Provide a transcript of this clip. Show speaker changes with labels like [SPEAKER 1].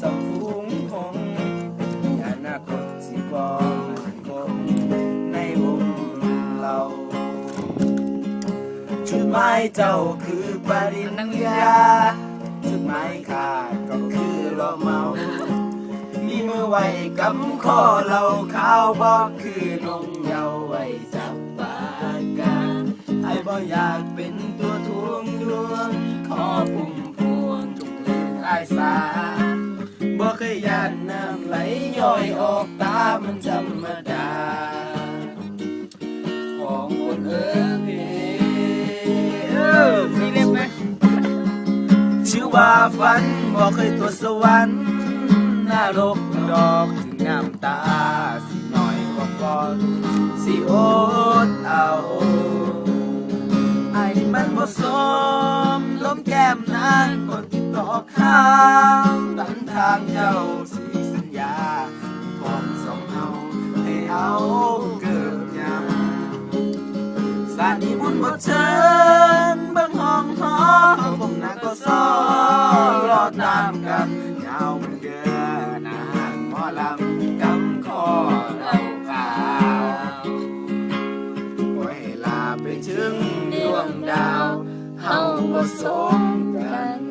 [SPEAKER 1] สัมฟูงคงอนาคตที่บ่มันคงในวงเราจุดหมายเจ้าคือปริญญาจุดหมายข้าก็คือเราเมา มีมือไว้กำข้อเราข้าวบอกคือนงเยาไว้จับปากกาไอ้บ่อยากเป็นตัวทวงดวงขอพุ่มพวงจงเลือนไอ้สา ย้อยออกตามันธรรมดา ของคนเอิงเพเออ
[SPEAKER 2] มีเล็บไหม
[SPEAKER 1] ชื่อว่าฝันบอกเคยตัวสวรรค์นรกดอกถึงน้ำตา สิหน่อยกว่าก่อนสิอดเอาไอ้มันบ่สมล้มแก้มนางคนที่ตอกข้ามตันทางเจ้าำสานีบุญบ่เชิญเบิ่งห้องหอผมนักก็ซ้อรอดตามกันยาวมันเกินอาหารหมอลำกำคอเราขาวปล่อยให้ลาไปถึงดวงดาวเฮาบ่สมกัน